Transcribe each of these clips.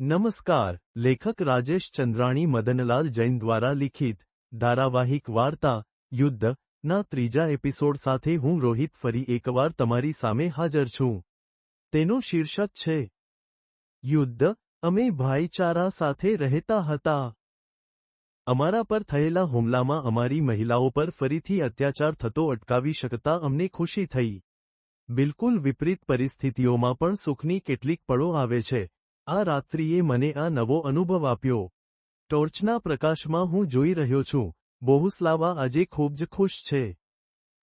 નમસ્કાર, લેખક રાજેશ ચંદ્રાણી મદનલાલ જૈન દ્વારા લિખિત ધારાવાહિક વાર્તા, યુદ્ધ, ના ત્રીજા એપિસોડ સાથે હું રોહિત ફરી એકવાર તમારી સામે હાજર છું. તેનું શીર્ષક છે, યુદ્ધ, અમે ભાઈચારા સાથે રહેતા હતા. અમારા પર થયેલા હુમલામાં અમારી મહિલાઓ પર ફરીથી અત્યાચાર થતો અટકાવી શકતા અમને ખુશી થઈ. બિલકુલ વિપરીત પરિસ્થિતિઓમાં પણ સુખની કેટલીક પળો આવે છે. આ રાત્રિએ મને આ નવો અનુભવ આપ્યો. ટોર્ચના પ્રકાશમાં હું જોઈ રહ્યો છું. બોહુસ્લાવા આજે ખૂબ જ ખુશ છે.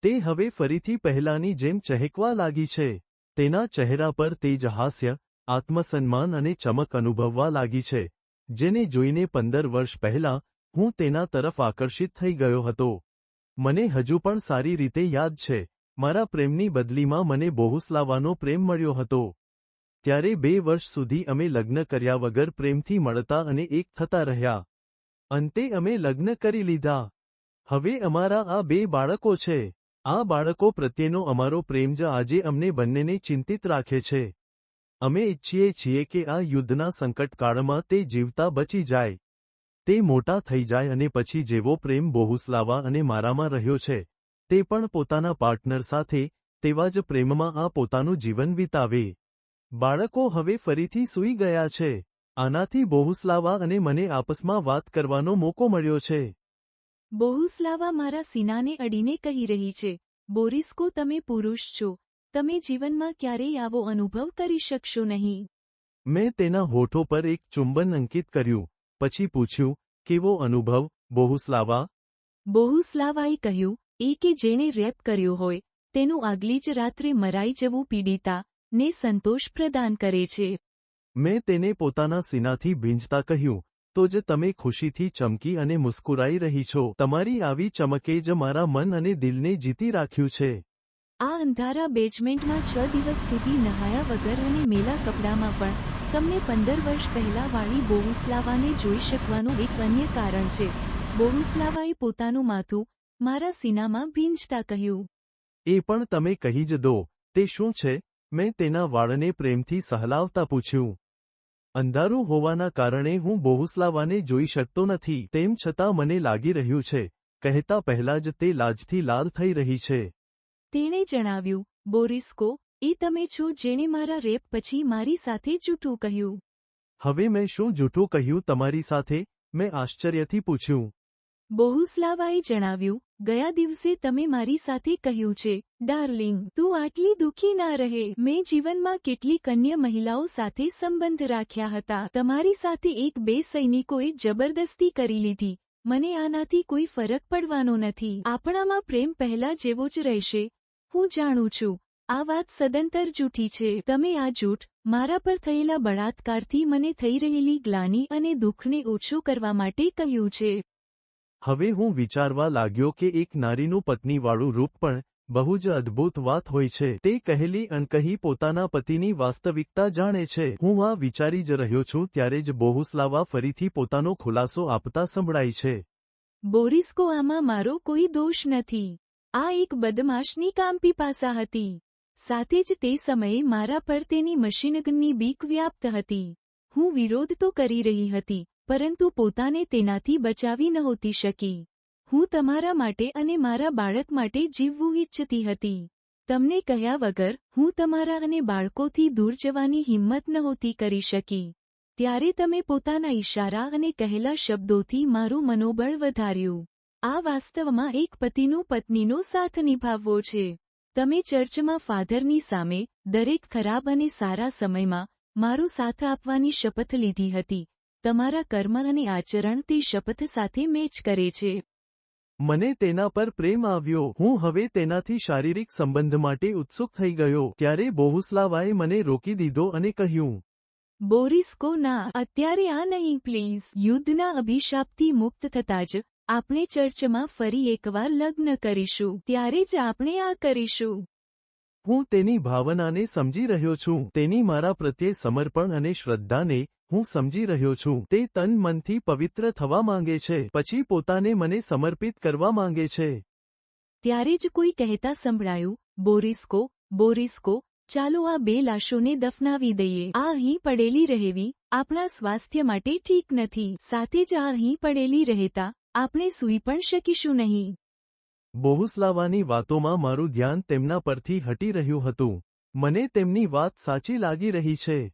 તે હવે ફરીથી પહેલાની જેમ ચહેકવા લાગી છે. તેના ચહેરા પર તેજ હાસ્ય, આત્મસન્માન અને ચમક અનુભવવા લાગી છે. જેને જોઈને પંદર વર્ષ પહેલા હું તેના તરફ આકર્ષિત થઈ ગયો હતો. મને હજુ પણ સારી રીતે યાદ છે. મારા પ્રેમની બદલીમાં મને બોહુસ્લાવાનો પ્રેમ મળ્યો હતો. ત્યારે બે વર્ષ સુધી અમે લગ્ન કર્યા વગર પ્રેમથી મળતા અને એક થતા રહ્યા. અંતે અમે લગ્ન કરી લીધા. હવે અમારા આ બે બાળકો છે. આ બાળકો પ્રત્યેનો અમારો પ્રેમ જ આજે અમને બંનેને ચિંતિત રાખે છે. અમે ઈચ્છીએ છીએ કે આ યુદ્ધના સંકટકાળમાં તે જીવતા બચી જાય. તે મોટા થઈ જાય અને પછી જેવો પ્રેમ બોહુસલાવા અને મારામાં રહ્યો છે, તે પણ પોતાના પાર્ટનર સાથે, તેવા જ પ્રેમમાં આ પોતાનું જીવન વિતાવે. બાળકો હવે ફરીથી સૂઈ ગયા છે. આનાથી બોહુસ્લાવા અને મને આપસમાં વાત કરવાનો મોકો મળ્યો છે. બોહુસ્લાવા મારા સીનાને અડીને કહી રહી છે બોરિસ્કો તમે પુરુષ છો. તમે જીવનમાં ક્યારેય આવો અનુભવ કરી શકશો નહીં. મેં તેના હોઠો પર એક ચુંબન અંકિત કર્યું પછી પૂછ્યું કેવો અનુભવ બોહુસ્લાવા? બોહુસ્લાવાએ કહ્યું એ કે જેણે રેપ કર્યો હોય તેનું આગલી જ રાત્રે મરાઈ જવું પીડિતા. ને સંતોષ પ્રદાન કરે છે. મેં તેને પોતાના સીનાથી ભીંજતા કહ્યું તો જ તમે ખુશીથી ચમકી અને મુસ્કુરાઈ રહી છો. તમારી આવી ચમકે જ મારા મન અને દિલને જીતી રાખ્યું છે. આ અંધારા બેચમેન્ટમાં છ દિવસ સુધી નહાયા વગર અને મેલા કપડામાં પણ તમને પંદર વર્ષ પહેલા વાળી બોવિસ્લાવાને જોઈ શકવાનું એક અન્ય કારણ છે. બોવિસ્લાવાએ પોતાનું માથું મારા સીનામાં ભીંજતા કહ્યું. એ પણ તમે કહી જ દો તે શું છે? મેં તેના વાળને પ્રેમથી સહલાવતા પૂછ્યું. અંધારું હોવાના કારણે હું બોહુસલાવાને જોઈ શકતો નથી તેમ છતાં મને લાગી રહ્યું છે કહેતા પહેલા જ તે લાજથી લાલ થઈ રહી છે. તેણે જણાવ્યું બોરિસ્કો એ તમે છો જેણે મારા રેપ પછી મારી સાથે જૂઠું કહ્યું. હવે મેં શું જૂઠું કહ્યું તમારી સાથે? મેં આશ્ચર્યથી પૂછ્યું. બોહુસ્લાવાએ જણાવ્યું ગયા દિવસે તમે મારી સાથે કહ્યું છે ડાર્લિંગ તું આટલી દુઃખી ના રહે. મેં જીવનમાં કેટલીક અન્ય મહિલાઓ સાથે સંબંધ રાખ્યા હતા. તમારી સાથે એક બે સૈનિકોએ જબરદસ્તી કરી લીધી. મને આનાથી કોઈ ફરક પડવાનો નથી. આપણામાં પ્રેમ પહેલા જેવો જ રહેશે. હું જાણું છું. આ વાત સદંતર જૂઠી છે. તમે આ જૂઠ મારા પર થયેલા બળાત્કારથી મને થઈ રહેલી ગ્લાની અને દુઃખને ઓછું કરવા માટે કહ્યું છે. હવે હું વિચારવા લાગ્યો કે એક નારીનું પત્નીવાળું રૂપ પણ બહુ જ અદ્ભુત વાત હોય છે. તે કહેલી અણકહી પોતાના પતિની વાસ્તવિકતા જાણે છે. હું આ વિચારી જ રહ્યો છું ત્યારે જ બોહુસ્લાવા ફરીથી પોતાનો ખુલાસો આપતા સંભળાય છે. બોરિસ્કો આમાં મારો કોઈ દોષ નથી. આ એક બદમાશની કામપી પાસા હતી. સાથે જ તે સમયે મારા પર તેની મશીનગનની બીક વ્યાપ્ત હતી. હું વિરોધ તો કરી રહી હતી પરંતુ પોતાને તેનાથી બચાવી નહોતી શકી. હું તમારા માટે અને મારા બાળક માટે જીવવું ઈચ્છતી હતી. તમને કહ્યા વગર હું તમારા અને બાળકોથી દૂર જવાની હિંમત નહોતી કરી શકી. ત્યારે તમે પોતાના ઈશારા અને કહેલા શબ્દોથી મારું મનોબળ વધાર્યું. આ વાસ્તવમાં એક પતિનું પત્નીનો સાથ નિભાવવો છે. તમે ચર્ચમાં ફાધરની સામે દરેક ખરાબ અને સારા સમયમાં મારો સાથ આપવાની શપથ લીધી હતી. તમારા કર્મ અને આચરણ તે શપથ સાથે મેચ કરે છે. મને તેના પર પ્રેમ આવ્યો. હું હવે તેનાથી શારીરિક સંબંધ માટે ઉત્સુક થઈ ગયો. ત્યારે બોહુસ્લાવાએ મને રોકી દીધો અને કહ્યું બોરિસ્કો ના અત્યારે આ નહીં પ્લીઝ. યુદ્ધના અભિશાપથી મુક્ત થતા જ આપણે ચર્ચમાં ફરી એકવાર લગ્ન કરીશું. ત્યારે જ આપણે આ કરીશું. હું તેની ભાવનાને સમજી રહ્યો છું. તેની મારા પ્રત્યે સમર્પણ અને શ્રદ્ધાને હું સમજી રહ્યો છું. તે તન મનથી પવિત્ર થવા માંગે છે. પછી પોતાને મને સમર્પિત કરવા માંગે છે. ત્યારે જ કોઈ કહેતા સંભળાયું, બોરિસ્કો બોરિસ્કો, ચાલો આ બે લાશોને દફનાવી દઈએ. આ અહીં પડેલી રહેવી આપણા સ્વાસ્થ્ય માટે ઠીક નથી. સાથે જ આ અહીં પડેલી રહેતા આપણે સૂઈ પણ શકીશું નહીં. બોહુસ્લાવાની વાતોમાં મારું ધ્યાન તેમના પરથી હટી રહ્યું હતું. મને તેમની વાત સાચી લાગી રહી છે.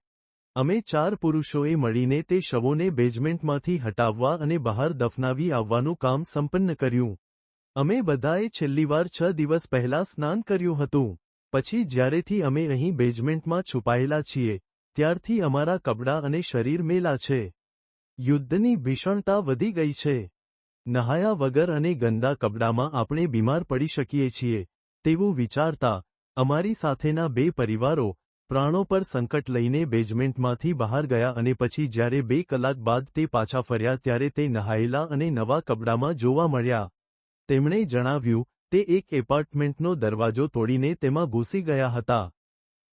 અમે ચાર પુરુષોએ મળીને તે શવોને બેઝમેન્ટમાંથી હટાવવા અને બહાર દફનાવી આવવાનું કામ સંપન્ન કર્યું. અમે બધાએ છેલ્લીવાર છ દિવસ પહેલા સ્નાન કર્યું હતું. પછી જ્યારેથી અમે અહીં બેઝમેન્ટમાં છુપાયેલા છીએ, ત્યારથી અમારા કપડાં અને શરીર મેલા છે. યુદ્ધની ભીષણતા વધી ગઈ છે. નહાયા વગર અને ગંદા કપડામાં આપણે બીમાર પડી શકીએ છીએ, તેવું વિચારતા અમારી સાથેના બે પરિવારો પ્રાણો પર સંકટ લઈને બેઝમેન્ટમાંથી બહાર ગયા અને પછી જ્યારે બે કલાક બાદ તે પાછા ફર્યા ત્યારે તે નહાયેલા અને નવા કપડામાં જોવા મળ્યા. તેમણે જણાવ્યું, તે એક એપાર્ટમેન્ટનો દરવાજો તોડીને તેમાં ઘૂસી ગયા હતા.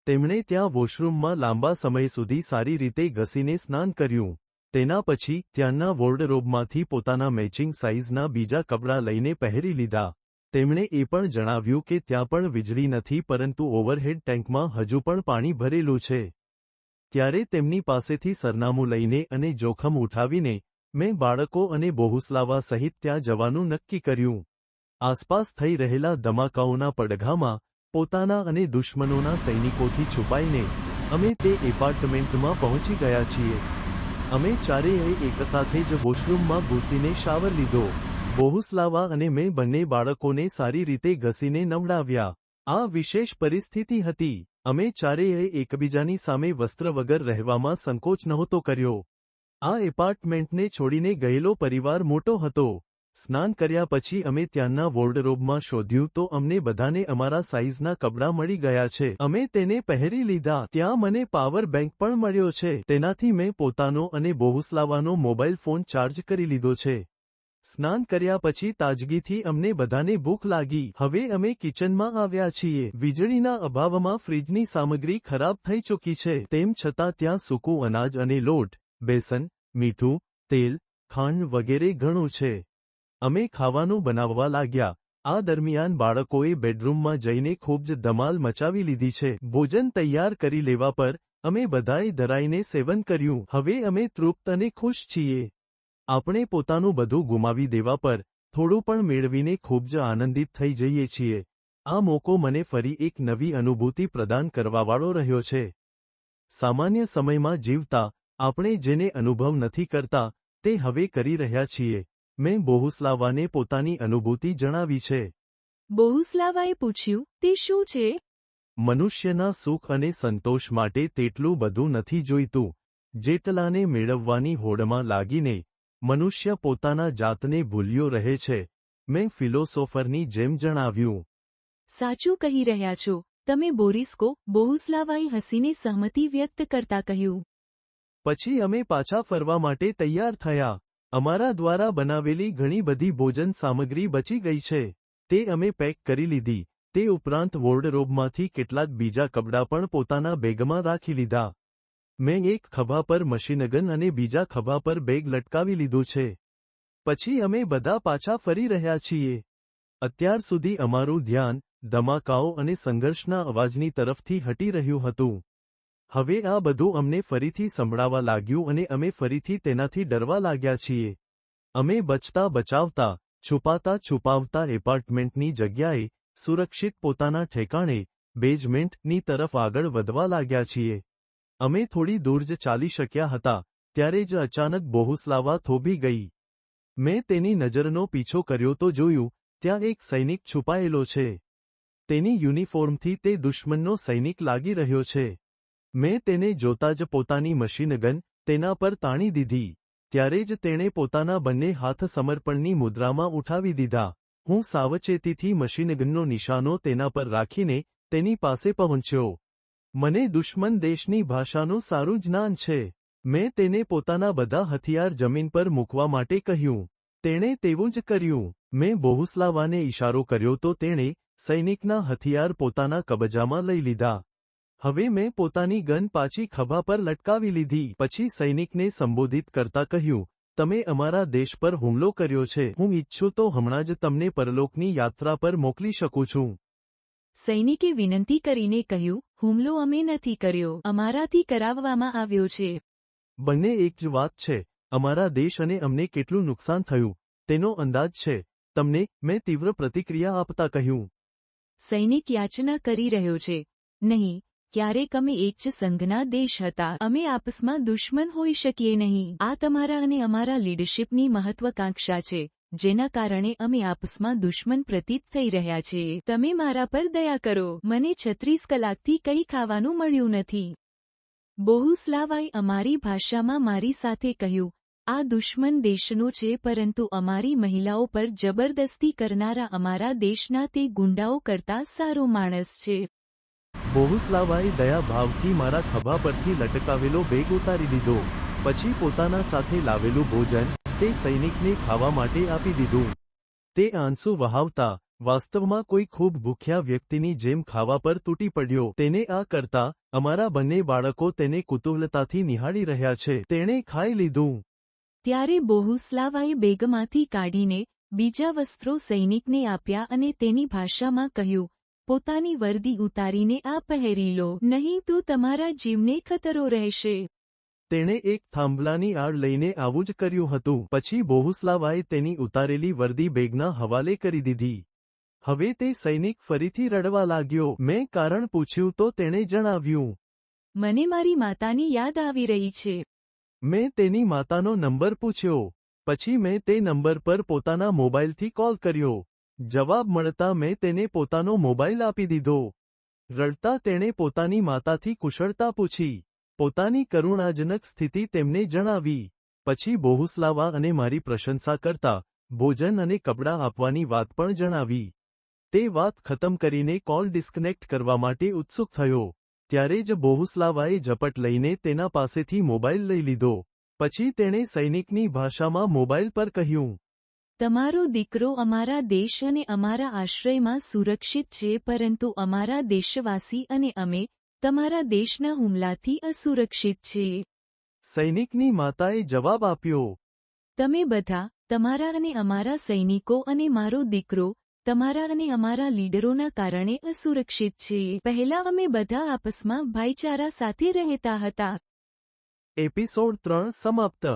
તેમણે ત્યાં વોશરૂમમાં લાંબા સમય સુધી સારી રીતે ઘસીને સ્નાન કર્યું. તેના પછી ત્યાંના વોર્ડરોબમાંથી પોતાના મેચિંગ સાઇઝના બીજા કપડાં લઈને પહેરી લીધા. તેમણે એ પણ જણાવ્યું કે ત્યાં પણ વીજળી નથી પરંતુ ઓવરહેડ ટેન્કમાં હજુ પણ પાણી ભરેલું છે. ત્યારે તેમની પાસેથી સરનામું લઈને અને જોખમ ઉઠાવીને મેં બાળકો અને બોહુસલાવા સહિત ત્યાં જવાનું નક્કી કર્યું. આસપાસ થઈ રહેલા ધમાકાઓના પડઘામાં પોતાના અને દુશ્મનોના સૈનિકોથી છુપાઈને અમે તે એપાર્ટમેન્ટમાં પહોંચી ગયા છીએ. અમે ચારેયએ એકસાથે જ વોશરૂમમાં ઘૂસીને શાવર લીધો. બોહુસ્લાવા અને મેં બંને બાળકોને સારી રીતે ઘસીને નવડાવ્યા. આ વિશેષ પરિસ્થિતિ હતી. અમે ચારેયએ એકબીજાની સામે વસ્ત્ર વગર રહેવામાં સંકોચ નહોતો કર્યો. આ એપાર્ટમેન્ટને છોડીને ગયેલો પરિવાર મોટો હતો. સ્નાન કર્યા પછી અમે ત્યાંના વોર્ડરોબમાં શોધ્યું તો અમને બધાને અમારા સાઇઝના કપડાં મળી ગયા છે. અમે તેને પહેરી લીધા. ત્યાં મને પાવર બેંક પણ મળ્યો છે. તેનાથી મેં પોતાનો અને બોહુસ્લાવાનો મોબાઈલ ફોન ચાર્જ કરી લીધો છે. સ્નાન કર્યા પછી તાજગીથી અમને બધાને ભૂખ લાગી. હવે અમે કિચનમાં આવ્યા છીએ. વીજળીના અભાવમાં ફ્રીજની સામગ્રી ખરાબ થઈ ચૂકી છે. તેમ છતાં ત્યાં સૂકું અનાજ અને લોટ, બેસન, મીઠું, તેલ, ખાંડ વગેરે ઘણું છે. અમે ખાવાનું બનાવવા લાગ્યા. આ દરમિયાન બાળકોએ બેડરૂમમાં જઈને ખૂબ જ ધમાલ મચાવી લીધી છે. ભોજન તૈયાર કરી લેવા પર અમે બધાએ ધરાઈને સેવન કર્યું. હવે અમે તૃપ્ત અને ખુશ છીએ. આપણે પોતાનું બધું ગુમાવી દેવા પર થોડું પણ મેળવીને ખૂબ જ આનંદિત થઈ જઈએ છીએ. આ મોકો મને ફરી એક નવી અનુભૂતિ પ્રદાન કરવાવાળો રહ્યો છે. સામાન્ય સમયમાં જીવતા, આપણે જેને અનુભવ નથી કરતા, તે હવે કરી રહ્યા છીએ. મેં બોહુસ્લાવાને પોતાની અનુભૂતિ જણાવી છે. બોહુસ્લાવાએ પૂછ્યું તે શું છે? મનુષ્યના સુખ અને સંતોષ માટે તેટલું બધું નથી જોઈતું. જેટલાને મેળવવાની હોડમાં લાગીને મનુષ્ય પોતાના જાતને ભૂલ્યો રહે છે. મેં ફિલોસોફરની જેમ જણાવ્યું. સાચું કહી રહ્યા છો. તમે બોરિસ્કો બોહુસ્લાવાએ હસીને સહમતિ વ્યક્ત કરતા કહ્યું. પછી અમે પાછા ફરવા માટે તૈયાર થયા. અમારા દ્વારા બનાવેલી ઘણી બધી ભોજન સામગ્રી બચી ગઈ છે. તે અમે પેક કરી લીધી. તે ઉપરાંત વોર્ડરોબમાંથી કેટલાક બીજા કપડાં પણ પોતાના બેગમાં રાખી લીધા. મેં એક ખભા પર મશીનગન અને બીજા ખભા પર બેગ લટકાવી લીધું છે. પછી અમે બધા પાછા ફરી રહ્યા છીએ. અત્યાર સુધી અમારું ધ્યાન ધમાકાઓ અને સંઘર્ષના અવાજની તરફથી હટી રહ્યું હતું. હવે આ બધું અમને ફરીથી સંભળાવા લાગ્યું અને અમે ફરીથી તેનાથી ડરવા લાગ્યા છીએ. અમે બચતા બચાવતા, છુપાતા છુપાવતા એપાર્ટમેન્ટની જગ્યાએ, સુરક્ષિત પોતાના ઠેકાણે, બેઝમેન્ટની તરફ આગળ વધવા લાગ્યા છીએ. અમે થોડી દૂર જ ચાલી શક્યા હતા, ત્યારે જ અચાનક બોહુસલાવા થોભી ગઈ. મેં તેની નજરનો પીછો કર્યો તો જોયું, ત્યાં એક સૈનિક છુપાયેલો છે. તેની યુનિફોર્મથી તે દુશ્મનનો સૈનિક લાગી રહ્યો છે. મેં તેને જોતા જ પોતાની મશીનગન તેના પર તાણી દીધી. ત્યારે જ તેણે પોતાના બંને હાથ સમર્પણની મુદ્રામાં ઉઠાવી દીધા. હું સાવચેતીથી મશીનગનનો નિશાનો તેના પર રાખીને તેની પાસે પહોંચ્યો. મને દુશ્મન દેશની ભાષાનું સારું જ્ઞાન છે. મેં તેને પોતાના બધા હથિયાર જમીન પર મૂકવા માટે કહ્યું. તેણે તેવું જ કર્યું. મેં બોહુસ્લાવાને ઇશારો કર્યો તો તેણે સૈનિકના હથિયાર પોતાના કબજામાં લઈ લીધા. હવે મેં પોતાની ગન પાછી ખભા પર લટકાવી લીધી. પછી સૈનિકને સંબોધિત કરતા કહ્યું તમે અમારા દેશ પર હુમલો કર્યો છે. હું ઈચ્છું તો હમણાં જ તમને પરલોકની યાત્રા પર મોકલી શકું છું. સૈનિકે વિનંતી કરીને કહ્યું હુમલો અમે નથી કર્યો. અમારાથી કરાવવામાં આવ્યો છે. બંને એક જ વાત છે અમારા દેશ અને અમને કેટલું નુકસાન થયું. તેનો અંદાજ છે. તમને મેં તીવ્ર પ્રતિક્રિયા આપતા કહ્યું. સૈનિક યાચના કરી રહ્યો છે નહીં ક્યારેક અમે એક જ સંઘના દેશ હતા. અમે આપસમાં દુશ્મન હોઈ શકીએ નહીં. આ તમારા અને અમારા લીડરશીપની મહત્વકાંક્ષા છે, જેના કારણે અમે આપસમાં દુશ્મન પ્રતીત થઈ રહ્યા છીએ તમે મારા પર દયા કરો. મને છત્રીસ કલાકથી કંઈ ખાવાનું મળ્યું નથી. બોહુસ્લાવાએ અમારી ભાષામાં મારી સાથે કહ્યું, આ દુશ્મન દેશનો છે, પરંતુ અમારી મહિલાઓ પર જબરદસ્તી કરનારા અમારા દેશના તે ગુંડાઓ કરતા સારો માણસ છે. બોહુસ્લાવાએ દયા ભાવથી મારા ખભા પરથી લટકાવેલો બેગ ઉતારી દીધો. પછી પોતાના સાથે લાવેલું ભોજન તે સૈનિકને ખાવા માટે આપી દીધું. તે આંસુ વહાવતા, વાસ્તવમાં કોઈ ખૂબ ભૂખ્યા વ્યક્તિની જેમ ખાવા પર તૂટી પડ્યો. તેને આ કરતા, અમારા બંને બાળકો તેને કુતૂહલતાથી નિહાળી રહ્યા છે. તેણે ખાઈ લીધું. ત્યારે બોહુસ્લાવાએ બેગમાંથી કાઢીને બીજા વસ્ત્રો સૈનિકને આપ્યા અને તેની ભાષામાં કહ્યું પોતાની વર્દી ઉતારીને આ પહેરી લો. નહીં તો તમારા જીવને ખતરો રહેશે. તેણે એક થાંભલાની આડ લઈને આવું જ કર્યું હતું. પછી બોહુસ્લાવાએ તેની ઉતારેલી વર્દી બેગના હવાલે કરી દીધી. હવે તે સૈનિક ફરીથી રડવા લાગ્યો. મેં કારણ પૂછ્યું તો તેણે જણાવ્યું મને મારી માતાની યાદ આવી રહી છે. મેં તેની માતાનો નંબર પૂછ્યો. પછી મેં તે નંબર પર પોતાના મોબાઈલથી કોલ કર્યો. જવાબ મળતા મેં તેને પોતાનો મોબાઈલ આપી દીધો. રડતા તેણે પોતાની માતાથી કુશળતા પૂછી. પોતાની કરુણાજનક સ્થિતિ તેમને જણાવી. પછી બોહુસ્લાવા અને મારી પ્રશંસા કરતા ભોજન અને કપડાં આપવાની વાત પણ જણાવી. તે વાત ખતમ કરીને કોલ ડિસ્કનેક્ટ કરવા માટે ઉત્સુક થયો. ત્યારે જ બોહુસ્લાવાએ ઝપટ લઈને તેના પાસેથી મોબાઈલ લઈ લીધો. પછી તેણે સૈનિકની ભાષામાં મોબાઈલ પર કહ્યું તમારો દીકરો અમારા દેશ અને અમારા આશ્રયમાં સુરક્ષિત છે પરંતુ અમારા દેશવાસી અને અમે તમારા દેશના હુમલાથી અસુરક્ષિત છીએ સૈનિકની માતાએ જવાબ આપ્યો. તમે બધા તમારા અને અમારા સૈનિકો અને મારો દીકરો તમારા અને અમારા લીડરોના કારણે અસુરક્ષિત છીએ પહેલા અમે બધા આપસમાં ભાઈચારા સાથે રહેતા હતા. એપિસોડ ત્રણ સમાપ્ત.